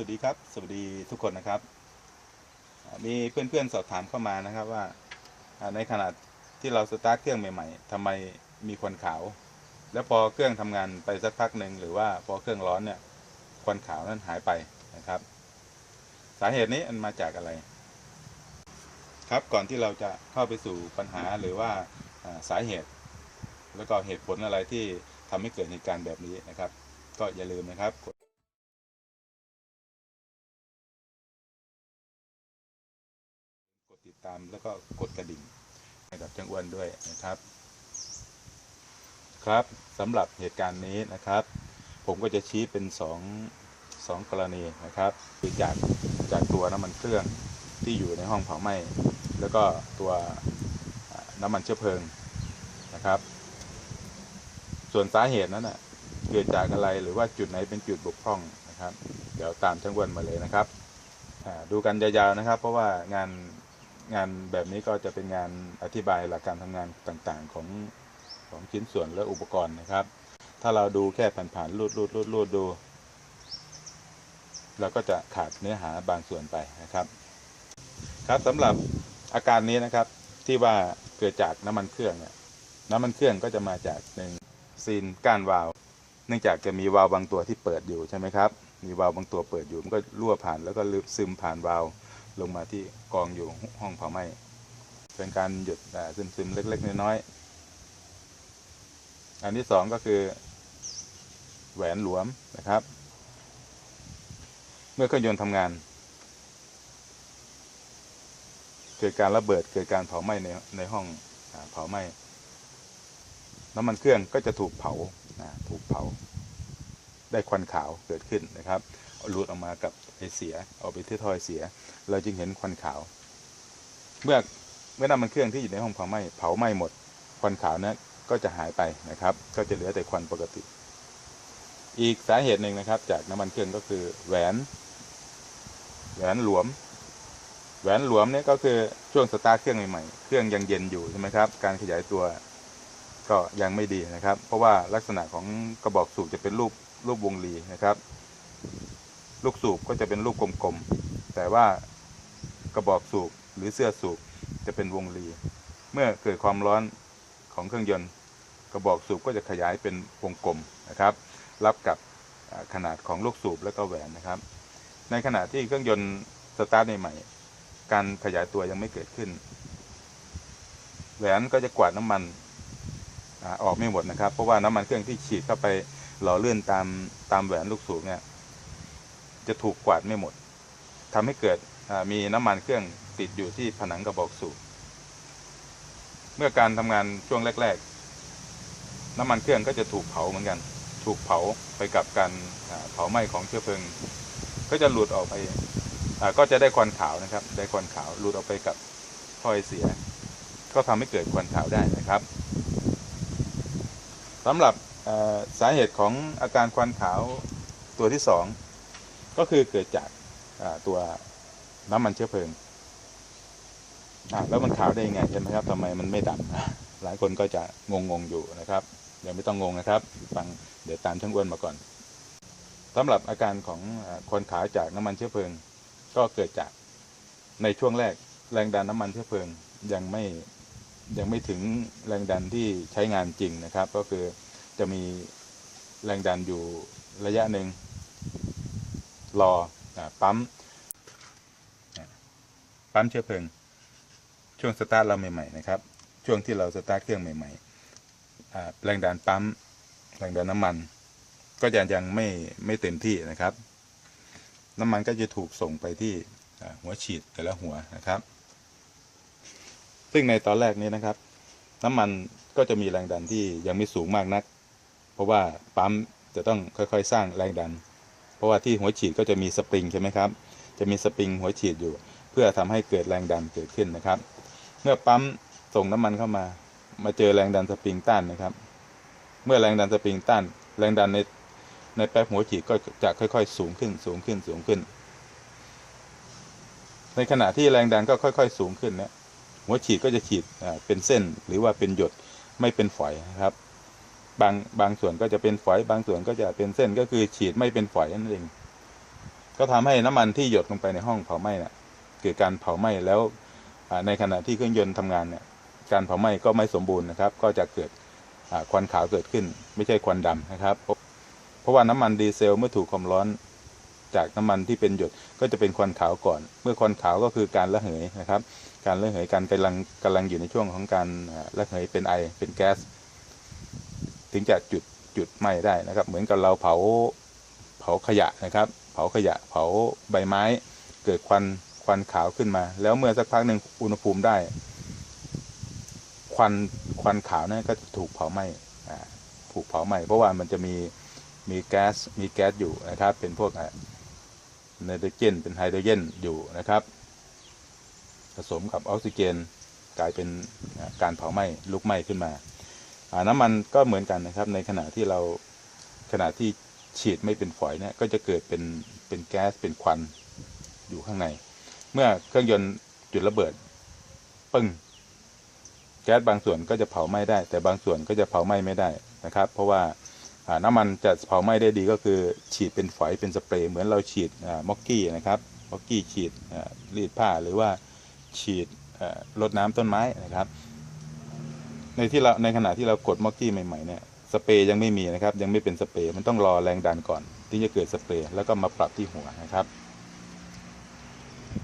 สวัสดีครับ สวัสดีทุกคนนะครับ มีเพื่อนๆสอบถามเข้ามานะครับว่าในขณะที่เราสตาร์ทเครื่องใหม่ ๆทำไมมีควันขาว แล้วพอเครื่องทำงานไปสักพักหนึ่งหรือว่าพอเครื่องร้อนเนี่ยควันขาวนั้นหายไปนะครับ สาเหตุนี้มันมาจากอะไร ครับก่อนที่เราจะเข้าไปสู่ปัญหาหรือว่าอ่าสาเหตุ แล้วก็เหตุผลอะไรที่ทำให้เกิดเหตุการณ์แบบนี้นะครับ ก็อย่าลืมนะครับ ตามแล้วก็กดกระดิ่งให้กับจังอ้วนด้วยนะครับ ครับสำหรับเหตุการณ์นี้นะครับ ผมก็จะชี้เป็นสองสองกรณีนะครับคือจากจากตัวน้ำมันเครื่องที่อยู่ในห้องเผาไหม้แล้วก็ตัวน้ำมันเชื้อเพลิงนะครับ ส่วนสาเหตุนั้นนะเกิดจากอะไรหรือว่าจุดไหนเป็นจุดบกพร่องนะครับ เดี๋ยวตามช่างอ้วนมาเลยนะครับดูกันยาวๆนะครับ เพราะว่างาน งานแบบนี้ก็จะเป็นงานอธิบายหลักการทำงานต่างๆ ของของชิ้นส่วนและอุปกรณ์นะครับ ถ้าเราดูแค่ผ่านๆรูดรูดรูดรูดดู เราก็จะขาดเนื้อหาบางส่วนไปนะครับ ครับสำหรับอาการนี้นะครับที่ว่าเกิดจากน้ำมันเครื่องเนี่ยน้ำมันเครื่องก็จะมาจากหนึ่งซีนก้านวาล์วเนื่องจากจะมีวาล์วบางตัวที่เปิดอยู่ใช่ไหมครับ มีวาล์วบางตัวเปิดอยู่มันก็รั่วผ่านแล้วก็ซึมผ่านวาล์ว ลงมาที่กองอยู่ห้องเผาไหม้เป็นการหยุดซึมๆเล็ก ๆ น้อยๆอันที่สองก็คือ แหวนหลวมนะครับ เมื่อเครื่องยนต์ทำงาน เกิดการระเบิดเกิดการเผาไหม้ในในห้องเผาไหม้น้ำมันเครื่องก็จะถูกเผาถูกเผา ได้ควันขาวเกิดขึ้นนะครับ หลุดออกมากับไอเสียเอาไปที่ทอไอเสีย เราจึงเห็นควันขาว เมื่อเมื่อน้ำมันเครื่องที่อยู่ในห้องเผาไหม้เผาไหม้หมด ควันขาวนั้นก็จะหายไปนะครับ ก็จะเหลือแต่ควันปกติ อีกสาเหตุหนึ่งนะครับ จากน้ำมันเครื่องก็คือแหวนแหวนหลวม แหวนหลวมเนี่ยก็คือช่วงสตาร์เครื่องใหม่ๆ เครื่องยังเย็นอยู่ใช่ไหมครับ การขยายตัวก็ยังไม่ดีนะครับ เพราะว่าลักษณะของกระบอกสูบจะเป็นรูปรูปวงรีนะครับ ลูกสูบก็จะเป็นรูปกลมๆ แต่ว่ากระบอกสูบหรือเสื้อสูบจะเป็นวงรี เมื่อเกิดความร้อนของเครื่องยนต์ กระบอกสูบก็จะขยายเป็นวงกลมนะครับ รับกับขนาดของลูกสูบและก็แหวนนะครับ ในขณะที่เครื่องยนต์สตาร์ทใหม่ๆการขยายตัวยังไม่เกิดขึ้น แหวนก็จะกวาดน้ำมันอออกไม่หมดนะครับ เพราะว่าน้ำมันเครื่องที่ฉีดเข้าไปหล่อเลื่อนตามตามแหวนลูกสูบเนี่ย จะถูกกวาดไม่หมดทำให้เกิดมีน้ำมันเครื่องติดอยู่ที่ผนังกระบอกสูบเมื่อการทำงานช่วงแรก ๆ น้ำมันเครื่องก็จะถูกเผาเหมือนกัน ถูกเผาไปกับการเผาไหม้ของเชื้อเพลิง ก็จะหลุดออกไปก็จะได้ควันขาวนะครับ ได้ควันขาวหลุดออกไปกับถ้อยเสีย ก็ทำให้เกิดควันขาวได้นะครับสำหรับสาเหตุของอาการควันขาวตัวที่สอง ก็คือเกิดจากตัวน้ำมันเชื้อเพลิงแล้วมันขาวได้ยังไงใช่ไหมครับทำไมมันไม่ดำหลายคนก็จะงงๆอยู่นะครับ ยังไม่ต้องงงนะครับ ฟังเดี๋ยวตามช่างอ้วนมาก่อนสำหรับอาการของคนขาวจากน้ำมันเชื้อเพลิง ก็เกิดจากในช่วงแรกแรงดันน้ำมันเชื้อเพลิงยังไม่ยังไม่ถึงแรงดันที่ใช้งานจริงนะครับ ก็คือจะมีแรงดันอยู่ระยะหนึ่ง รอปั๊มปั๊มเชื้อเพลิง ช่วงสตาร์ทเราใหม่ๆนะครับ ช่วงที่เราสตาร์ทเครื่องใหม่ๆแรงดันปั๊มแรงดันน้ำมัน ก็จะยังไม่ไม่เต็มที่นะครับ น้ำมันก็จะถูกส่งไปที่หัวฉีดแต่ละหัวนะครับ ซึ่งในตอนแรกนี้นะครับ น้ำมันก็จะมีแรงดันที่ยังไม่สูงมากนัก เพราะว่าปั๊มจะต้องค่อยๆ สร้างแรงดัน เพราะว่าที่หัวฉีดก็จะมีสปริงใช่ไหมครับ จะมีสปริงหัวฉีดอยู่ เพื่อทำให้เกิดแรงดันเกิดขึ้นนะครับ เมื่อปั๊มส่งน้ำมันเข้ามา มาเจอแรงดันสปริงต้านนะครับ เมื่อแรงดันสปริงต้าน แรงดันในในแป๊บหัวฉีดก็จะค่อย ๆ สูงขึ้นสูงขึ้นสูงขึ้น ในขณะที่แรงดันก็ค่อย ๆ สูงขึ้นเนี่ยหัวฉีดก็จะฉีดเป็นเส้นหรือว่าเป็นหยดไม่เป็นฝอยนะครับ บางบางส่วนก็จะเป็นฝอย บางส่วนก็จะเป็นเส้นก็คือฉีดไม่เป็นฝอยนั่นเอง ก็ทำให้น้ำมันที่หยดลงไปในห้องเผาไหม้เนี่ยเกิดการเผาไหม้แล้วในขณะที่เครื่องยนต์ทำงานเนี่ย การเผาไหม้ก็ไม่สมบูรณ์นะครับ ก็จะเกิดควันขาวเกิดขึ้น ไม่ใช่ควันดำนะครับ เพราะว่าน้ำมันดีเซลเมื่อถูกความร้อนจากน้ำมันที่เป็นหยดก็จะเป็นควันขาวก่อน เมื่อควันขาวก็คือการระเหยนะครับ การระเหยการกำลังกำลังอยู่ในช่วงของการระเหยเป็นไอเป็นแก๊ส ถึงจะจุดจุดไหม้ได้นะครับ เหมือนกับเราเผาเผาขยะนะครับ เผาขยะเผาใบไม้ เกิดควันควันขาวขึ้นมา แล้วเมื่อสักพักหนึ่งอุณหภูมิได้ ควันควันขาวนั้นก็จะถูกเผาไหม้ถูกเผาไหม้เพราะว่ามันจะมีมีแก๊สมีแก๊สอยู่นะครับ เป็นพวกไนโตรเจนเป็นไฮโดรเจนอยู่นะครับ ผสมกับออกซิเจนกลายเป็นการเผาไหม้ลุกไหม้ขึ้นมา น้ำมันก็เหมือนกันนะครับ ในขณะที่เราขณะที่ฉีดไม่เป็นฝอยเนี่ยก็จะเกิดเป็นเป็นแก๊สเป็นควันอยู่ข้างใน เมื่อเครื่องยนต์จุดระเบิดปึ้งแก๊สบางส่วนก็จะเผาไหม้ได้ แต่บางส่วนก็จะเผาไหม้ไม่ได้นะครับ เพราะว่าน้ำมันจะเผาไหม้ได้ดีก็คือฉีดเป็นฝอยเป็นสเปรย์เหมือนเราฉีดม็อกกี้นะครับม็อกกี้ฉีดรีดผ้าหรือว่าฉีดรดน้ำต้นไม้นะครับ ในที่เราในขณะที่เรากดม็อกกี้ใหม่ๆเนี่ยสเปรย์ยังไม่มีนะครับ ยังไม่เป็นสเปรย์มันต้องรอแรงดันก่อนที่จะเกิดสเปรย์แล้วก็มาปรับที่หัวนะครับ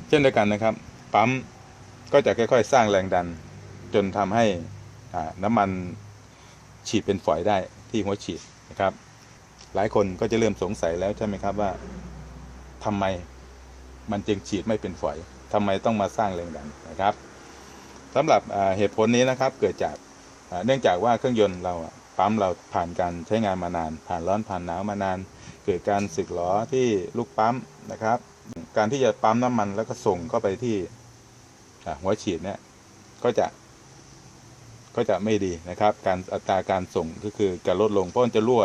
เช่นเดียวกันนะครับ ปั๊มก็จะค่อยๆ สร้างแรงดัน จนทำให้น้ำมันฉีดเป็นฝอยได้ที่หัวฉีดนะครับ หลายคนก็จะเริ่มสงสัยแล้วใช่ไหมครับว่าทำไมมันจึงฉีดไม่เป็นฝอยทำไมต้องมาสร้างแรงดันนะครับสำหรับเหตุผลนี้นะครับเกิดจาก เนื่องจากว่าเครื่องยนต์เราปั๊มเราผ่านการใช้งานมานาน ผ่านร้อนผ่านหนาวมานาน เกิดการสึกหรอที่ลูกปั๊มนะครับ การที่จะปั๊มน้ำมันแล้วก็ส่งเข้าไปที่หัวฉีดเนี่ยก็จะ ก็จะไม่ดีนะครับ การอัตราการส่งก็คือจะลดลงเพราะมันจะรั่ว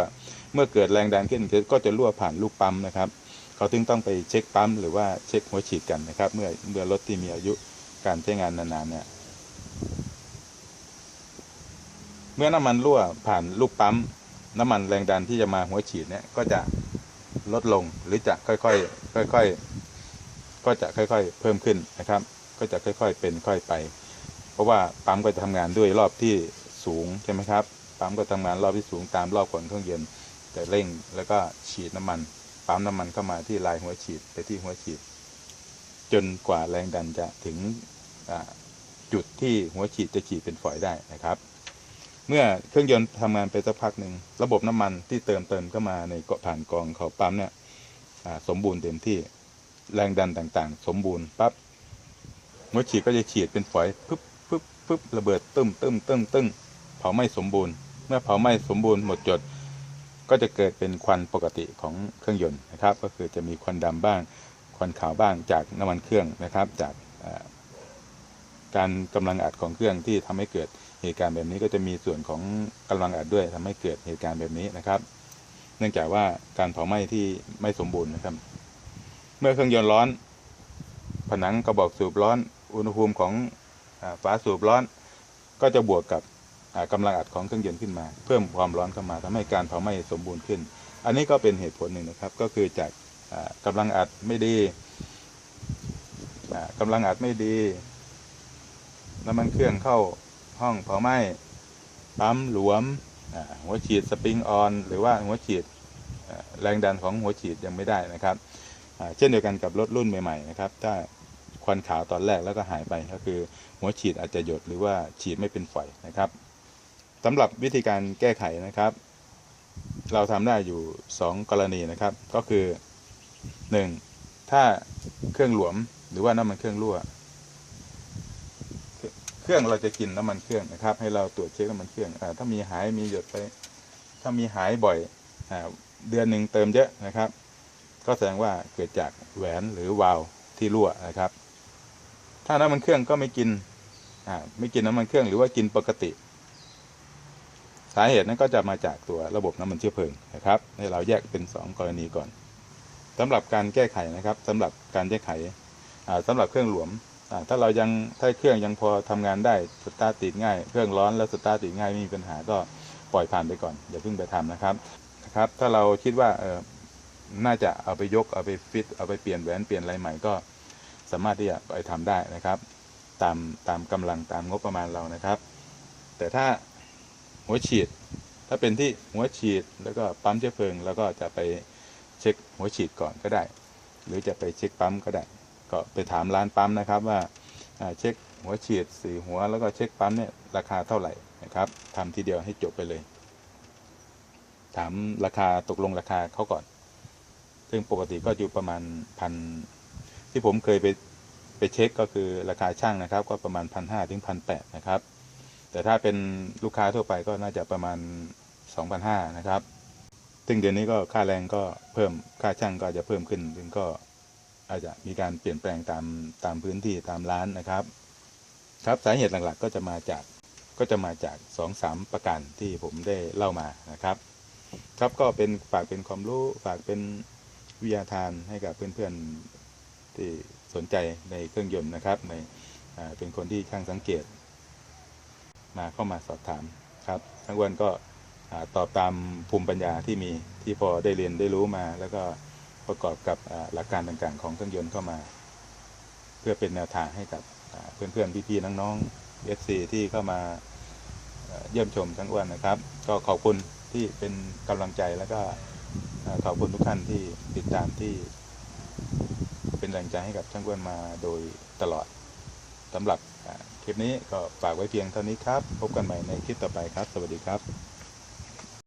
เมื่อเกิดแรงดันขึ้นก็จะรั่วผ่านลูกปั๊มนะครับเขาถึงต้องไปเช็คปั๊มหรือว่าเช็คหัวฉีดกันนะครับ เมื่อเมื่อรถที่มีอายุการใช้งานนานๆเนี่ย เมื่อน้ำมันรั่วผ่านลูกปั๊ม น้ำมันแรงดันที่จะมาหัวฉีดเนี่ยก็จะลดลงหรือจะค่อยๆค่อยๆก็จะค่อยๆ เพิ่มขึ้นนะครับ ก็จะค่อยๆเป็นค่อยไป เพราะว่าปั๊มก็จะทำงานด้วยรอบที่สูงใช่ไหมครับปั๊มก็ทำงานรอบที่สูงตามรอบของเครื่องยนต์จะเร่งแล้วก็ฉีดน้ำมันปั๊มน้ำมันเข้ามาที่ลายหัวฉีดไปที่หัวฉีด จนกว่าแรงดันจะถึงจุดที่หัวฉีดจะฉีดเป็นฝอยได้นะครับ เมื่อเครื่องยนต์ทำงานไปสักพักหนึ่งระบบน้ำมันที่เติมเติมเข้ามาในเกาะผ่านกองเขาปั๊มเนี่ยสมบูรณ์เต็มที่แรงดันต่างๆ สมบูรณ์ปั๊บหัวฉีดก็จะฉีดเป็นฝอยปึ๊บปึ๊บปึ๊บระเบิดตึ้มตึ้มตึ้มตึ้มเผาไหม้สมบูรณ์ เมื่อเผาไหม้สมบูรณ์หมดจด ก็จะเกิดเป็นควันปกติของเครื่องยนต์นะครับ ก็คือจะมีควันดำบ้าง ควันขาวบ้างจากน้ำมันเครื่องนะครับ จากการกำลังอัดของเครื่องที่ทำให้เกิด เหตุการณ์แบบนี้ก็จะมีส่วนของกำลังอัดด้วยทำให้เกิดเหตุการณ์แบบนี้นะครับ เนื่องจากว่าการเผาไหม้ที่ไม่สมบูรณ์นะครับ เมื่อเครื่องยนต์ร้อน ผนังกระบอกสูบร้อน อุณหภูมิของฝาสูบร้อน ก็จะบวกกับอ่ากำลังอัดของเครื่องยนต์ขึ้นมา เพิ่มความร้อนเข้ามาทำให้การเผาไหม้สมบูรณ์ขึ้น อันนี้ก็เป็นเหตุผลหนึ่งนะครับ ก็คือจากอ่ากำลังอัดไม่ดีอ่ากำลังอัดไม่ดีน้ำมันเครื่องเข้า ห้องเผาไหม้ปั๊มหลวม หัวฉีดสปริงออน หรือว่าหัวฉีดแรงดันของหัวฉีดยังไม่ได้นะครับ เช่นเดียวกันกับรถรุ่นใหม่ๆนะครับถ้าควันขาวตอนแรกแล้วก็หายไปก็คือ หัวฉีดอาจจะหยดหรือว่าฉีดไม่เป็นฝอยนะครับสำหรับวิธีการแก้ไขนะครับ เราทำได้อยู่ 2 กรณีนะครับ ก็คือ 1. ถ้าเครื่องหลวมหรือว่าน้ำมันเครื่องรั่ว รื่องเราจะกินน้ำมันเครื่องนะครับ ให้เราตรวจเช็คน้ำมันเครื่องอถ้ามีหายมีหยดไป ถ้ามีหายบ่อยอเดือนหนึ่งเติมเยอะนะครับ ก็แสดงว่าเกิดจากแหวนหรือวาล์วที่รั่วนะครับ ถ้าน้ำมันเครื่องก็ไม่กินไม่กินน้ำมันเครื่องหรือว่ากินปกติ สาเหตุนั้นก็จะมาจากตัวระบบน้ำมันเชื้อเพลิงนะครับให้เราแยกเป็น 2 กรณีก่อนสำหรับการแก้ไขนะครับสำหรับการแก้ไขอ่าสำหรับเครื่องหลวม ถ้าเรายังถ้าเครื่องยังพอทำงานได้สตาร์ทติดง่าย เครื่องร้อนแล้วสตาร์ทติดง่ายไม่มีปัญหาก็ปล่อยผ่านไปก่อนอย่าเพิ่งไปทำนะครับนะครับ ถ้าเราคิดว่าเออน่าจะเอาไปยกเอาไปฟิตเอาไปเปลี่ยนแหวนเปลี่ยนอะไรใหม่ก็สามารถที่จะไปทำได้นะครับ ตามตามกำลังตามงบประมาณเรานะครับ แต่ถ้าหัวฉีด ถ้าเป็นที่หัวฉีดแล้วก็ปั๊มเชื้อเพลิง แล้วก็จะไปเช็คหัวฉีดก่อนก็ได้ หรือจะไปเช็คปั๊มก็ได้ ก็ไปถามร้านปั๊มนะครับว่าเช็คหัวฉีดสีหัวแล้วก็เช็คปั๊มเนี่ยราคาเท่าไหร่นะครับทำทีเดียวให้จบไปเลย ถามราคาตกลงราคาเขาก่อน ซึ่งปกติก็อยู่ประมาณพันที่ผมเคยไปไปเช็คก็คือราคาช่างนะครับ ก็ประมาณพันห้าถึงพันแปดนะครับ แต่ถ้าเป็นลูกค้าทั่วไปก็น่าจะประมาณสองพันห้านะครับ ซึ่งเดี๋ยวนี้ก็ค่าแรงก็เพิ่มค่าช่างก็อาจจะเพิ่มขึ้น ซึ่งก็ อาจจะมีการเปลี่ยนแปลงตามตามพื้นที่ตามร้านนะครับ ครับสาเหตุหลักๆ ก็จะมาจากก็จะมาจากสองสามประการที่ผมได้เล่ามานะครับ ครับก็เป็นฝากเป็นความรู้ฝากเป็นวิทยาทานให้กับเพื่อนๆที่สนใจในเครื่องยนต์นะครับในเป็นคนที่ช่างสังเกต มาเข้ามาสอบถามครับทั้งวันก็ตอบตามภูมิปัญญาที่มีที่พอได้เรียนได้รู้มาแล้วก็ ประกอบกับหลักการต่างๆ ของเครื่องยนต์เข้ามา เพื่อเป็นแนวทางให้กับเพื่อนๆ พี่ๆ น้องๆ FC ที่เข้ามาเยี่ยมชมทั้งวันนะครับ ก็ขอบคุณที่เป็นกำลังใจแล้วก็ขอบคุณทุกท่านที่ติดตามที่เป็นแรงใจให้กับช่างอ้วนมาโดยตลอดสำหรับคลิปนี้ก็ฝากไว้เพียงเท่านี้ครับ พบกันใหม่ในคลิปต่อไปครับ สวัสดีครับ